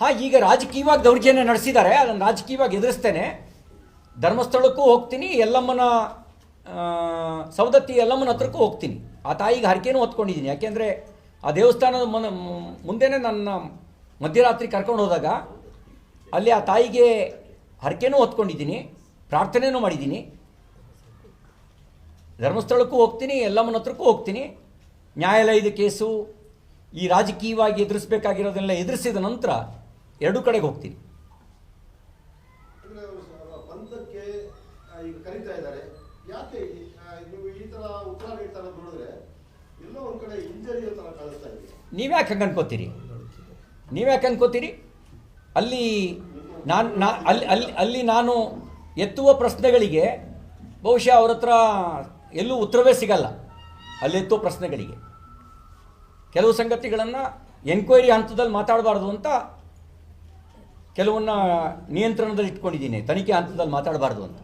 ಹಾ, ಈಗ ರಾಜಕೀಯವಾಗಿ ದೌರ್ಜನ್ಯ ನಡೆಸಿದ್ದಾರೆ. ಅದನ್ನು ರಾಜಕೀಯವಾಗಿ ಎದುರಿಸ್ತೇನೆ. ಧರ್ಮಸ್ಥಳಕ್ಕೂ ಹೋಗ್ತೀನಿ. ಎಲ್ಲಮ್ಮನ ಸೌದತ್ತಿ ಎಲ್ಲಮ್ಮನ ಹತ್ರಕ್ಕೂ ಹೋಗ್ತೀನಿ. ಆ ತಾಯಿಗೆ ಹರಕೆನೂ ಹೊತ್ಕೊಂಡಿದ್ದೀನಿ. ಯಾಕೆಂದರೆ ಆ ದೇವಸ್ಥಾನದ ಮನ, ಮುಂದೆನೇ ನನ್ನ ಮಧ್ಯರಾತ್ರಿ ಕರ್ಕೊಂಡು ಹೋದಾಗ ಅಲ್ಲಿ ಆ ತಾಯಿಗೆ ಹರಕೆನೂ ಹೊತ್ಕೊಂಡಿದ್ದೀನಿ. ಪ್ರಾರ್ಥನೆಯೂ ಮಾಡಿದ್ದೀನಿ. ಧರ್ಮಸ್ಥಳಕ್ಕೂ ಹೋಗ್ತೀನಿ. ಎಲ್ಲಮ್ಮನ ಹತ್ರಕ್ಕೂ ಹೋಗ್ತೀನಿ. ನ್ಯಾಯಾಲಯದ ಕೇಸು ಈ ರಾಜಕೀಯವಾಗಿ ಎದುರಿಸಬೇಕಾಗಿರೋದನ್ನೆಲ್ಲ ಎದುರಿಸಿದ ನಂತರ ಎರಡು ಕಡೆಗೆ ಹೋಗ್ತೀನಿ. ನೀವ್ಯಾಕೆ ಹಂಗೆ ಅನ್ಕೋತೀರಿ? ನೀವ್ಯಾಕೆ ಅನ್ಕೋತೀರಿ? ಅಲ್ಲಿ ನಾನು ನಾ ಅಲ್ಲಿ ಅಲ್ಲಿ ಅಲ್ಲಿ ನಾನು ಎತ್ತುವ ಪ್ರಶ್ನೆಗಳಿಗೆ ಬಹುಶಃ ಅವ್ರ ಹತ್ರ ಎಲ್ಲೂ ಉತ್ತರವೇ ಸಿಗಲ್ಲ. ಅಲ್ಲಿ ಎತ್ತುವ ಪ್ರಶ್ನೆಗಳಿಗೆ. ಕೆಲವು ಸಂಗತಿಗಳನ್ನು ಎನ್ಕ್ವೈರಿ ಹಂತದಲ್ಲಿ ಮಾತಾಡಬಾರ್ದು ಅಂತ ಕೆಲವನ್ನ ನಿಯಂತ್ರಣದಲ್ಲಿ ಇಟ್ಕೊಂಡಿದ್ದೀನಿ ತನಿಖೆ ಹಂತದಲ್ಲಿ ಮಾತಾಡಬಾರ್ದು ಅಂತ.